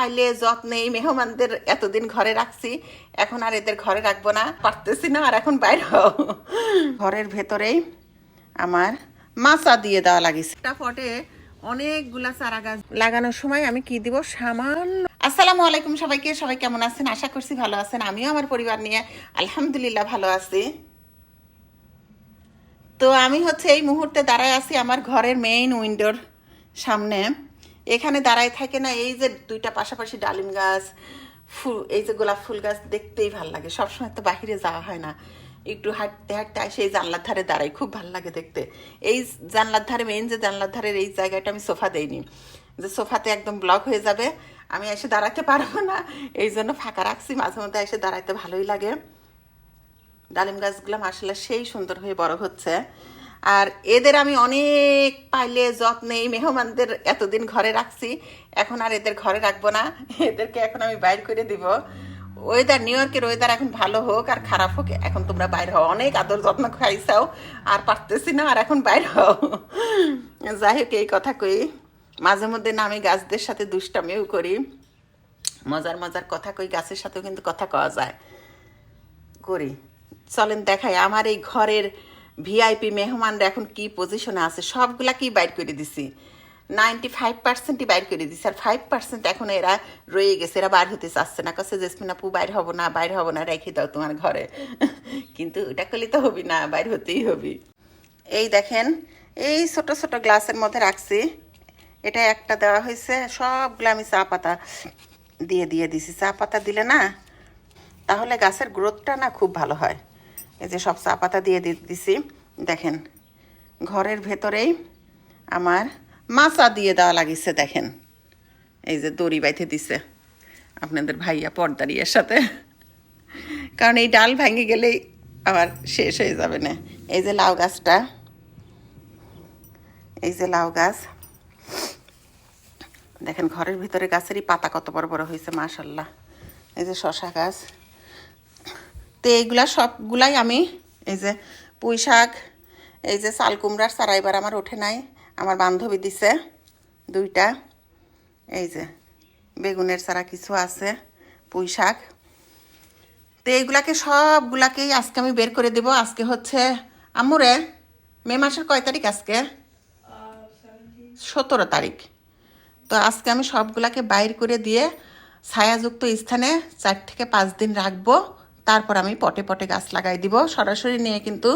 পাইলে যত্নে এই মেহমানদের এতদিন ঘরে রাখছি, এখন আর এদের ঘরে রাখব না, পারতেছি না, আর এখন বাইরে হও। ঘরের ভেতরেই আমার মাচা দিয়ে দেওয়া লাগিছে। একটা পটে অনেকগুলা চারা গাছ লাগানোর সময় আমি কি দিব? সামান্য আসসালামু আলাইকুম সবাইকে, সবাই কেমন আছেন? আশা করছি ভালো আছেন। আমিও আমার পরিবার নিয়ে আলহামদুলিল্লাহ ভালো আছি। তো আমি হচ্ছে এই মুহূর্তে দাঁড়ায় আছি আমার ঘরের মেইন উইন্ডোর সামনে। এখানে দাঁড়ায় থাকে না, এই যে দুইটা পাশাপাশি ডালিম গাছ, ফুল, এই যে গোলাপ ফুল গাছ দেখতেই ভালো লাগে। সবসময় তো বাহিরে যাওয়া হয় না। একটু হাঁটতে হাঁটতে আসে এই জানলার ধারে দাঁড়াই, খুব ভালো লাগে দেখতে। এই জানলার ধারে মেইন যে জানলার ধারের এই জায়গাটা আমি সোফা দেইনি। যে সোফাতে একদম ব্লক হয়ে যাবে, আমি এসে দাঁড়াতে পারব না। এই জন্য ফাঁকা রাখছি, মাঝে মধ্যে এসে দাঁড়াইতে ভালোই লাগে। ডালিম গাছগুলো মাসাল্লাহ সেই সুন্দর হয়ে বড় হচ্ছে। আর এদের আমি অনেক পাইলে যত্নে মেহমানদের এতদিন ঘরে রাখছি, এখন আর এদের ঘরে রাখব না, এদেরকে এখন আমি বাইর করে দিব। ওয়েদার নিউ ইয়র্কের ওয়েদার এখন ভালো হোক আর খারাপ হোক, এখন তোমরা বাইর হও। অনেক আদর যত্ন খাইছাও, আর পারতেছি না আর এখন বাইর হও। যাই হোক, এই কথা কই। মাঝে মধ্যে না আমি গাছদের সাথে দুষ্টামিও করি। মজার মজার কথা কই, গাছের সাথেও কিন্তু কথা কওয়া যায়। করি। চলেন দেখাই, আমার এই ঘরের ভিআইপি মেহমানরা এখন কি পজিশনে আছে সবগুলা কি বাইর করে দিছি। নাইনটি ফাইভ পার্সেন্টই বাইর করে দিছি, আর ফাইভ পার্সেন্ট এখন এরা রয়ে গেছে, এরা বাইর হতে চাচ্ছে না। কাছে জেসমিন আপু, বাইর হব না, বাইর হব না, রেখে দাও তোমার ঘরে। কিন্তু ওটা করলে তো হবি না, বাইর হতেই হবি। এই দেখেন, এই ছোট ছোট গ্লাসের মধ্যে রাখছি। এটা একটা দেওয়া হয়েছে, সবগুলো আমি চা পাতা দিয়ে দিয়ে দিছি। চা পাতা দিলে না, তাহলে গাছের গ্রোথটা না খুব ভালো হয়। এই যে সব চা পাতা দিয়ে দিছি, দেখেন। ঘরের ভেতরেই আমার মাচা দিয়ে দেওয়া লাগিছে, দেখেন। এই যে দড়ি বাইতে দিছে আপনাদের ভাইয়া পর্দারিয়ার সাথে। কারণ এই ডাল ভেঙে গেলেই আবার শেষ হয়ে যাবে না। এই যে লাউ গাছটা, এই যে লাউ গাছ, দেখেন ঘরের ভিতরে গাছেরই পাতা কত বড় বড় হয়েছে, মাশাল্লাহ। এই যে শশা গাছ তো এইগুলা সবগুলাই আমি এই যে পুঁই শাক, এই যে চাল কুমড়ার চারা এবার আমার ওঠে নাই। আমার বান্ধবী দিছে দুইটা। এই যে বেগুনের চারা কিছু আছে, পুঁই শাক। তো এইগুলাকে সবগুলাকেই আজকে আমি বের করে দেব। আজকে হচ্ছে আমুরে মে মাসের কয় তারিখ আজকে? সতেরো তারিখ। তো আজকে আমি সবগুলাকে বাইর করে দিয়ে ছায়াযুক্ত স্থানে চার থেকে পাঁচ দিন রাখব। তারপর আমি পটে পটে গাছ লাগাই দিব। সরাসরি নিয়ে কিন্তু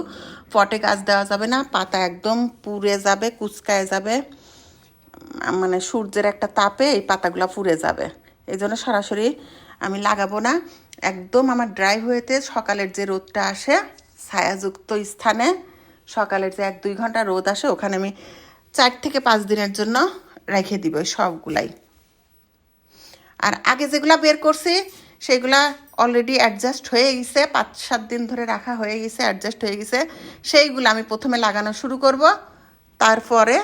পটে গাছ দেওয়া যাবে না, পাতা একদম পুড়ে যাবে, কুচকায় যাবে। মানে সূর্যের একটা তাপে এই পাতাগুলো পুড়ে যাবে। এই জন্য সরাসরি আমি লাগাবো না। একদম আমার ড্রাই হয়েতে সকালের যে রোদটা আসে, ছায়াযুক্ত স্থানে সকালের যে এক দুই ঘণ্টা রোদ আসে, ওখানে আমি চার থেকে পাঁচ দিনের জন্য রেখে দিব সবগুলাই। আর আগে যেগুলা বের করছি সেগুলা অলরেডি অ্যাডজাস্ট হয়ে গেছে, পাঁচ, সাত দিন ধরে রাখা হয়ে গেছে অ্যাডজাস্ট হয়ে গেছে। সেইগুলো আমি প্রথমে লাগানো শুরু করব, তারপরে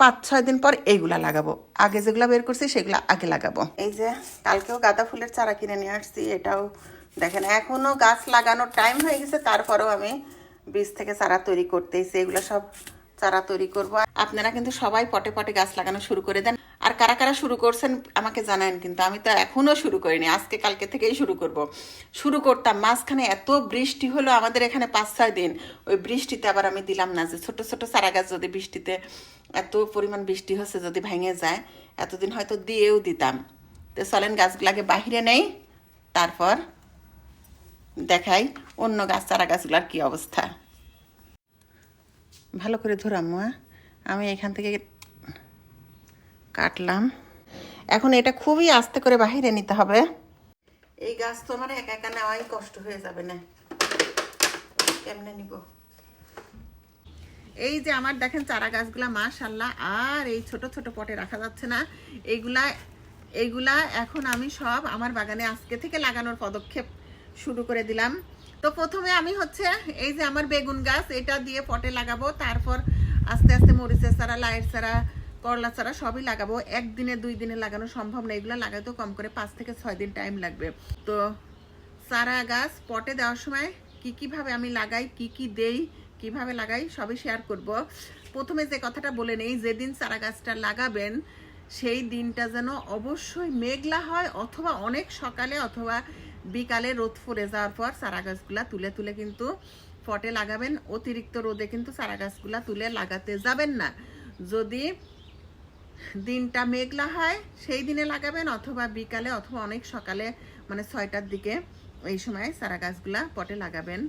পাঁচ, ছয় দিন পর এইগুলা লাগাবো। আগে যেগুলা বের করছি, সেগুলা আগে লাগাবো। এই যে, কালকেও গাঁদা ফুলের চারা কিনে নিয়ে আসছি, এটাও দেখেন এখনও গাছ লাগানোর টাইম হয়ে গেছে, তারপরেও আমি বীজ থেকে চারা তৈরি করতেইছি এগুলো সব চারা তৈরি করব। আপনারা কিন্তু সবাই পটে পটে গাছ লাগানো শুরু করে দেন। আর কারা কারা শুরু করছেন আমাকে জানান, কিন্তু আমি তো এখনও শুরু করিনি, আজকে কালকে থেকেই শুরু করব। শুরু করতাম, মাঝখানে এত বৃষ্টি হলো আমাদের এখানে পাঁচ ছয় দিন, ওই বৃষ্টিতে আবার আমি দিলাম না যে ছোট ছোট চারা গাছ যদি বৃষ্টিতে এত পরিমাণ বৃষ্টি হচ্ছে যদি ভেঙে যায়, এতদিন হয়তো দিয়েও দিতাম। তো চলেন গাছগুলাকে বাহিরে নেই, তারপর দেখাই অন্য গাছ, চারা গাছগুলার কি অবস্থা। ভালো করে ধরাম আমি এখান থেকে কাটলাম। এখন এটা খুবই আস্তে করে বাহিরে নিতে হবে। এই গাছ তো আমার একা একা নেওয়াই কষ্ট হয়ে যাবে না। কেমনে নিব? এই যে আমার দেখেন চারা গাছগুলা মাশাল্লাহ আর এই ছোট ছোট পটে রাখা যাচ্ছে না। এইগুলা এইগুলা এখন আমি সব আমার বাগানে আজকে থেকে লাগানোর পদক্ষেপ শুরু করে দিলাম। তো প্রথমে আমি হচ্ছে এই যে আমার বেগুন গাছ, এটা দিয়ে পটে লাগাবো। তারপর আস্তে আস্তে মরিচের চারা লাইট চারা করলা চারা সবই লাগাবো। একদিনে, দুই দিনে লাগানো সম্ভব না। এগুলো লাগাতেও কম করে পাঁচ থেকে ছয় দিন টাইম লাগবে। তো চারা গাছ পটে দেওয়ার সময় কি কীভাবে আমি লাগাই, কি কি দেই, কীভাবে লাগাই, সবই শেয়ার করব। প্রথমে যে কথাটা বলে নেই, যেদিন চারা গাছটা লাগাবেন, সেই দিনটা যেন অবশ্যই মেঘলা হয় অথবা অনেক সকালে অথবা বিকালে রোদ ফুরে যাওয়ার পর চারা গাছগুলা তুলে তুলে কিন্তু ফটে লাগাবেন। অতিরিক্ত রোদে কিন্তু চারা গাছগুলা তুলে লাগাতে যাবেন না। যদি দিনটা মেঘলা হয়, সেই দিনে লাগাবেন অথবা বিকালে অথবা অনেক সকালে মানে ছয়টার দিকে এই সময় চারা গাছগুলা পটে লাগাবেন।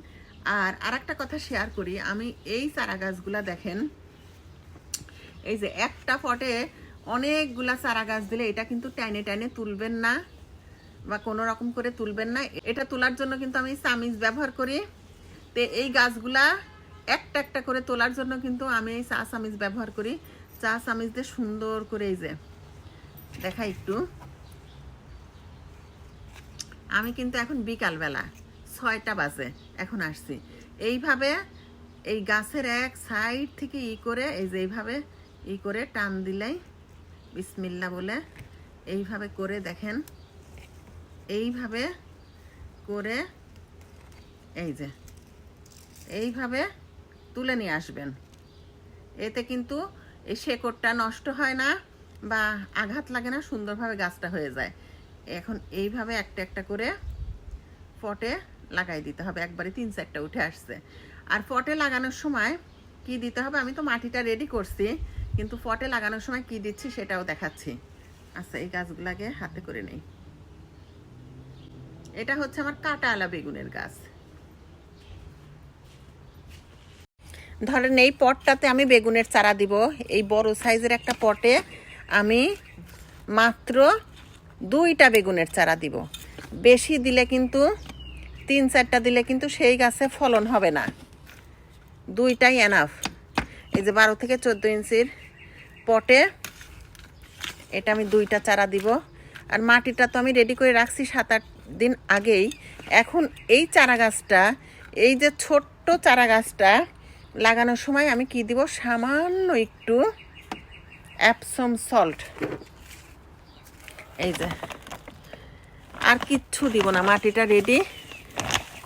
আর আরেকটা কথা শেয়ার করি, আমি এই চারা গাছগুলা দেখেন, এই যে একটা পটে অনেকগুলা চারা গাছ দিলে এটা কিন্তু টাইনে টাইনে তুলবেন না বা কোনো রকম করে তুলবেন না। এটা তোলার জন্য কিন্তু আমি চামিজ ব্যবহার করি। তো এই গাছগুলা একটা একটা করে তোলার জন্য কিন্তু আমি এই চা চামিজ ব্যবহার করি। চা চামিজ দিয়ে সুন্দর করে এই যে দেখা একটু। আমি কিন্তু এখন বিকালবেলা ছয়টা বাজে, এখন আসছি। এইভাবে এই গাছের এক সাইড থেকে ই করে, এই যে এইভাবে ই করে টান দিলেই বিসমিল্লা বলে এইভাবে করে দেখেন। এইভাবে করে এই যে, এইভাবে তুলে নিয়ে আসবেন। এতে কিন্তু এই শেকড়টা নষ্ট হয় না বা আঘাত লাগে না, সুন্দরভাবে গাছটা হয়ে যায়। এখন এইভাবে একটা একটা করে পটে লাগাই দিতে হবে। একবারে তিন চারটা উঠে আসছে। আর পটে লাগানোর সময় কি দিতে হবে? আমি তো মাটিটা রেডি করছি, কিন্তু পটে লাগানোর সময় কি দিচ্ছি সেটাও দেখাচ্ছি। আচ্ছা এই গাছগুলাকে হাতে করে নেই। এটা হচ্ছে আমার কাটা আলা বেগুনের গাছ। ধরেন এই পটটাতে আমি বেগুনের চারা দিব। এই বড় সাইজের একটা পটে আমি মাত্র দুইটা বেগুনের চারা দিব। বেশি দিলে কিন্তু, তিন চারটা দিলে কিন্তু সেই গাছে ফলন হবে না। দুইটাই এনাফ এই যে বারো থেকে চোদ্দ ইঞ্চির পটে এটা আমি দুইটা চারা দিব। আর মাটিটা তো আমি রেডি করে রাখছি সাত আট দিন আগেই। এখন এই চারা গাছটা, এই যে ছোট্ট চারা গাছটা লাগানোর সময় আমি কি দিব? সামান্য একটু অ্যাপসম সল্ট এই যে। আর কিচ্ছু দিব না, মাটিটা রেডি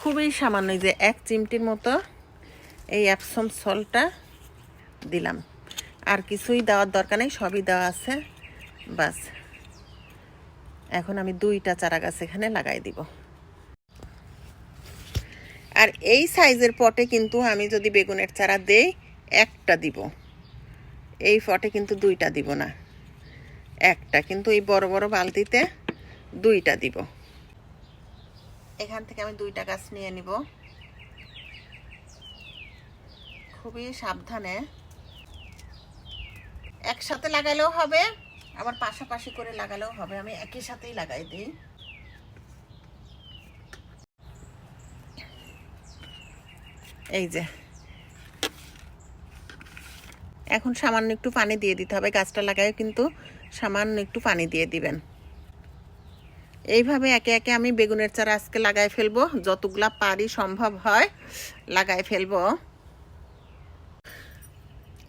খুবই সামান্য যে এক চিমটির মতো এই অ্যাপসম সল্টটা দিলাম। আর কিছুই দেওয়ার দরকার নেই, সবই দেওয়া আছে। বাস। এখন আমি দুইটা চারা গাছ এখানে লাগাই দিব। আর এই সাইজের পটে কিন্তু আমি যদি বেগুনের চারা দেই, একটা দিব। এই পটে কিন্তু দুইটা দিব না। একটা কিন্তু এই বড় বড় বালতিতে দুইটা দিব। এখান থেকে আমি দুইটা গাছ নিয়ে নিব। খুবই সাবধানে। একসাথে লাগালেও হবে, আবার পাশাপাশি করে লাগালেও হবে। আমি একই সাথেই লাগাই দিই। এই যে। এখন সামান্য একটু পানি দিয়ে দিতে হবে, গাছটা লাগায় কিন্তু সামান্য একটু পানি দিয়ে দিবেন। এইভাবে একে একে আমি বেগুনের চারা আজকে লাগাই ফেলব, যতগুলা পারি সম্ভব হয় লাগাই ফেলব।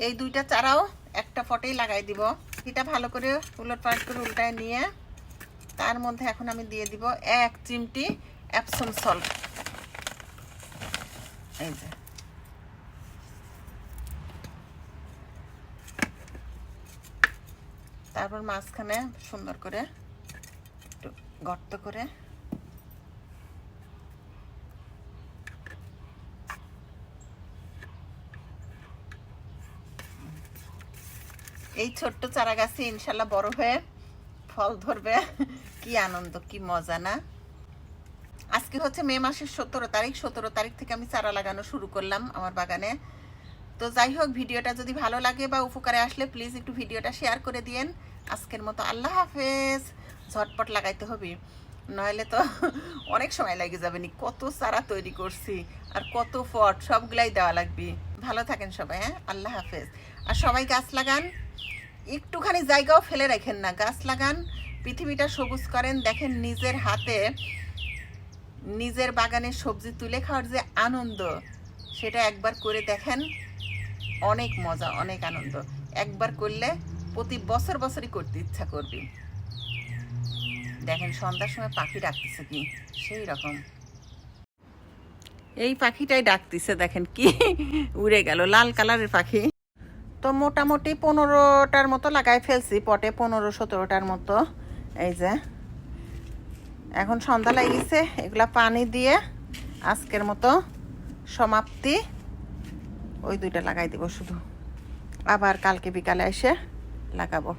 এই দুইটা চারাও একটা ফটেই লাগাই দিব। এটা ভালো করে উলট পালট করে উল্টায় নিয়ে তার মধ্যে এখন আমি দিয়ে দিব এক চিমটি অ্যাপসম সল্ট এই যে। তারপর মাঝখানে সুন্দর করে একটু গর্ত করে এই ছোট্ট চারা গাছে ইনশাল্লাহ বড় হয়ে ফল ধরবে। কি আনন্দ, কি মজা, না? আজকে হচ্ছে মে মাসের সতেরো তারিখ। সতেরো তারিখ থেকে আমি চারা লাগানো শুরু করলাম আমার বাগানে। তো যাই হোক, ভিডিওটা যদি ভালো লাগে বা উপকারে আসলে প্লিজ একটু ভিডিওটা শেয়ার করে দিয়েন। আজকের মতো আল্লাহ হাফেজ। ঝটপট লাগাইতে হবে। নইলে তো অনেক সময় লাগে যাবে নি। কত চারা তৈরি করছি আর কত ফট সবগুলাই দেওয়া লাগবে। ভালো থাকেন সবাই হ্যাঁ? আল্লাহ হাফেজ। আর সবাই গাছ লাগান। একটুখানি জায়গাও ফেলে রাখেন না। গাছ লাগান, পৃথিবীটা সবুজ করেন। দেখেন নিজের হাতে নিজের বাগানে সবজি তুলে খাওয়ার যে আনন্দ, সেটা একবার করে দেখেন। অনেক মজা, অনেক আনন্দ। একবার করলে প্রতি বছর বছরই করতে ইচ্ছা করবি। দেখেন, সন্ধ্যার সময় পাখি ডাকতেছে কি? সেই রকম। এই পাখিটাই ডাকতেছে, দেখেন কি উড়ে গেল, লাল কালারের পাখি। তো মোটামুটি পনেরোটার মতো লাগাই ফেলছি, পটে পনেরো সতেরোটার মতো। এই যে, এখন সন্ধ্যা লাগিয়েছে, এগুলা পানি দিয়ে আজকের মতো সমাপ্তি। ওই দুইটা লাগাই দেবো শুধু। আবার কালকে বিকালে এসে লাগাবো।